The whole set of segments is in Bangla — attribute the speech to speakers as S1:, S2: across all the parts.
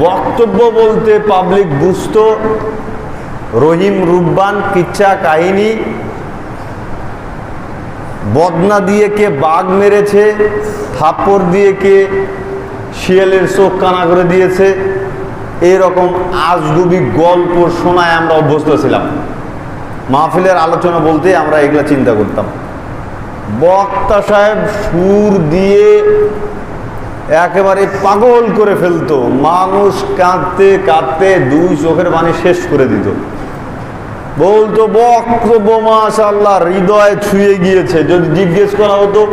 S1: বক্তব্য বলতে পাবলিক বুঝত। রহিম রুব্বান কিচ্ছা কাহিনী। বদনা দিয়ে কে বাঘ মেরেছে, থাপ্পড় দিয়ে কে শিয়ালের চোখ কানা করে দিয়েছে, এরকম আজগুবি গল্প শোনায় আমরা অভ্যস্ত ছিলাম। মাহফিলের আলোচনা বলতে আমরা এগুলা চিন্তা করতাম। বক্তা সাহেব সুর দিয়ে একেবারে পাগল করে ফেলতো। মানুষ কাঁদতে কাঁদতে দুই চোখের পানি শেষ করে দিত। বলতো বক্তব্য মাশাল্লাহ হৃদয় ছুঁয়ে গিয়েছে। যদি জিজ্ঞেস করা হতো,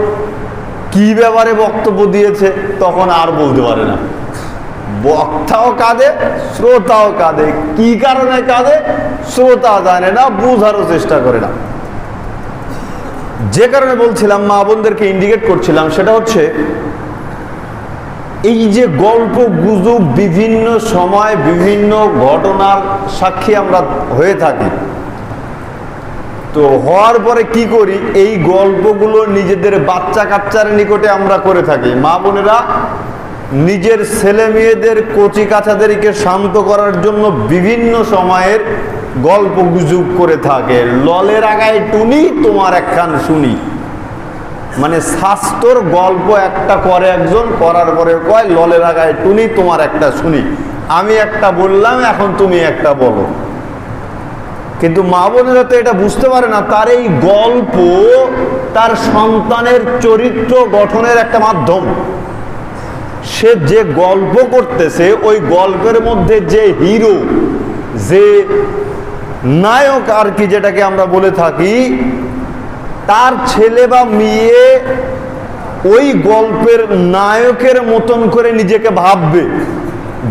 S1: কি ব্যাপারে বক্তব্য দিয়েছে? তখন আর বলতে পারে না। বক্তাও কাঁদে, শ্রোতাও কাঁদে। কি কারণে কাঁদে? শ্রোতা জানে না, বোঝারও চেষ্টা করে না। যে কারণে বলছিলাম, মা বোনদেরকে ইন্ডিকেট করছিলাম, সেটা হচ্ছে এই যে গল্প, গুজব বিভিন্ন সময় বিভিন্ন ঘটনার সাক্ষী আমরা হয়ে থাকি। তো হওয়ার পরে কি করি? এই গল্পগুলো নিজেদের বাচ্চা কাচ্চার নিকটে আমরা করে থাকি। মা বোনেরা নিজের ছেলে মেয়েদের, কচি কাছাদেরকে শান্ত করার জন্য বিভিন্ন সময়ের গল্প, গুজব করে থাকে। ললের আগায় টুনি, তোমার একখান শুনি। মানে স্বাস্থ্যর গল্প একটা করে একজন, করার পরে কয় ললের আগায় টুনি, তোমার একটা শুনি। আমি একটা বললাম, এখন তুমি একটা বলো। কিন্তু মা বোনেরা তো এটা বুঝতে পারে না, তার এই গল্প তার সন্তানের চরিত্র গঠনের একটা মাধ্যম। সে যে গল্প করতেছে, ওই গল্পের মধ্যে যে হিরো, যে নায়ক আর কি যেটাকে আমরা বলে থাকি তার ছেলে বা মেয়ে ওই গল্পের নায়কের মতন করে নিজেকে ভাববে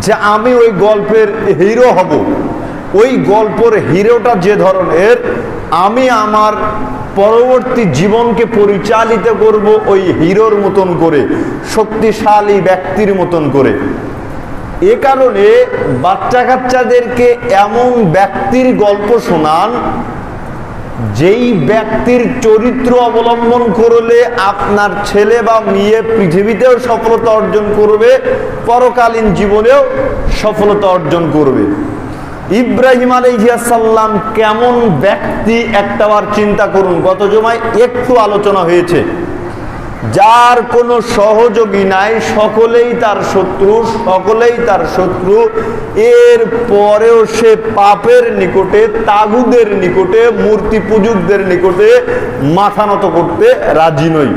S1: যে আমি ওই গল্পের হিরো হব। ওই গল্পের হিরোটা যে ধরনের আমি আমার পরবর্তী জীবনকে পরিচালিত করব ওই হিরোর মতন করে, শক্তিশালী ব্যক্তির মতন করে। এ কারণে বাচ্চা কাচ্চাদেরকে এমন ব্যক্তির গল্প শোনান যেই ব্যক্তির চরিত্র অবলম্বন করলে আপনার ছেলে বা মেয়ে পৃথিবীতেও সফলতা অর্জন করবে, পরকালীন জীবনেও সফলতা অর্জন করবে। ইব্রাহিম আলাইসাল্লাম কেমন ব্যক্তি একটাবার চিন্তা করুন। গত জমায় একটু আলোচনা হয়েছে। যার কোনো সহযোগী নাই, সকলেই তার শত্রু, সকলেই তার শত্রু। এর পরেও সে পাপের নিকটে, তাগুদের নিকটে, মূর্তি পূজকদের নিকটে মাথা নত করতে রাজি নই।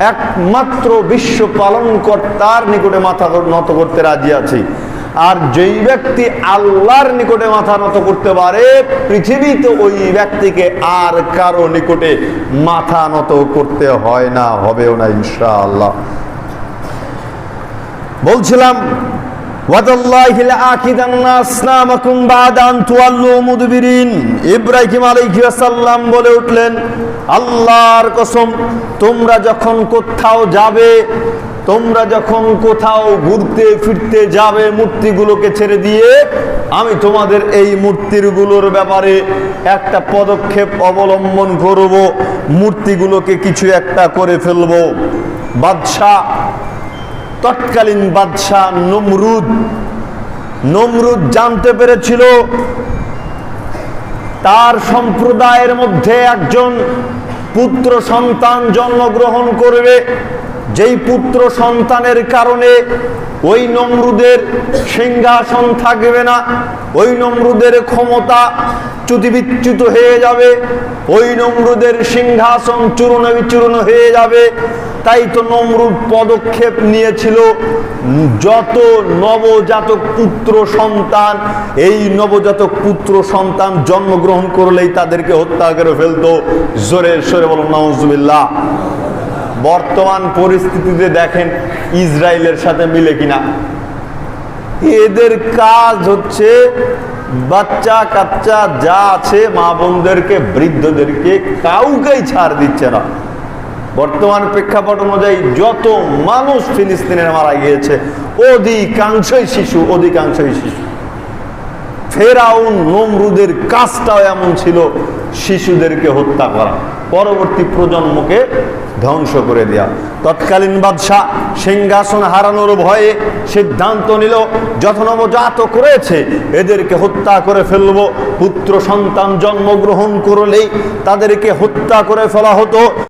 S1: একমাত্র বিশ্ব পালন পালনকর্তার নিকটে মাথা নত করতে রাজি আছি। আর যেই ব্যক্তি আল্লাহর নিকটে মাথা নত করতে পারে, পৃথিবীতে ওই ব্যক্তিকে আর কারও নিকটে মাথা নত করতে হয় না, হবেও না ইনশাআল্লাহ। বলছিলাম বলে উঠলেন, আল্লাহর কসম, তোমরা যখন কোথাও যাবে তোমরা যখন কোথাও ঘুরতে ফিরতে যাবে মূর্তিগুলোকে ছেড়ে দিয়ে, আমি তোমাদের এই মূর্তিগুলোর ব্যাপারে একটা পদক্ষেপ অবলম্বন করব, মূর্তিগুলোকে কিছু একটা করে ফেলব। বাদশাহ, তৎকালীন বাদশাহ নমরুদ নমরুদ জানতে পেরেছিল, তার সম্প্রদায়ের মধ্যে একজন পুত্র সন্তান জন্মগ্রহণ করবে। যেই পুত্র সন্তানের কারণে ওই নমরুদের সিংহাসন থাকবে না, ওই নমরুদের ক্ষমতা চ্যুতিবিচ্যুত হয়ে যাবে, ওই নমরুদের সিংহাসন চূর্ণ বিচূর্ণ হয়ে যাবে। তাই তো নমরুদ পদক্ষেপ নিয়েছিল। যত নবজাতক পুত্র সন্তান, এই নবজাতক পুত্র সন্তান জন্মগ্রহণ করলেই তাদেরকে হত্যা করে ফেলতো। জোরে, সরে বলুন নজবিল্লা বর্তমান পরিস্থিতিতে দেখেন ইসরায়েলের সাথে মিলে কিনা। এদের কাজ হচ্ছে বাচ্চা, কাচ্চা যা আছে মা বোনদেরকে, বৃদ্ধদেরকে কাউকেই ছাড় দিচ্ছে না। বর্তমান প্রেক্ষাপট অনুযায়ী যত মানুষ ফিলিস্তিনের মারা গিয়েছে, অধিকাংশই শিশু অধিকাংশই শিশু। ফেরাউন, নমরুদের কাজটাও এমন ছিল শিশুদেরকে হত্যা করা। পরবর্তী প্রজন্মকে ধ্বংস করে দেওয়া তৎকালীন বাদশাহ সিংহাসন হারানোর ভয়ে সিদ্ধান্ত নিল যথনবজাত করেছে এদেরকে হত্যা করে ফেলব। পুত্র সন্তান জন্মগ্রহণ করলেই তাদেরকে হত্যা করে ফেলা হতো।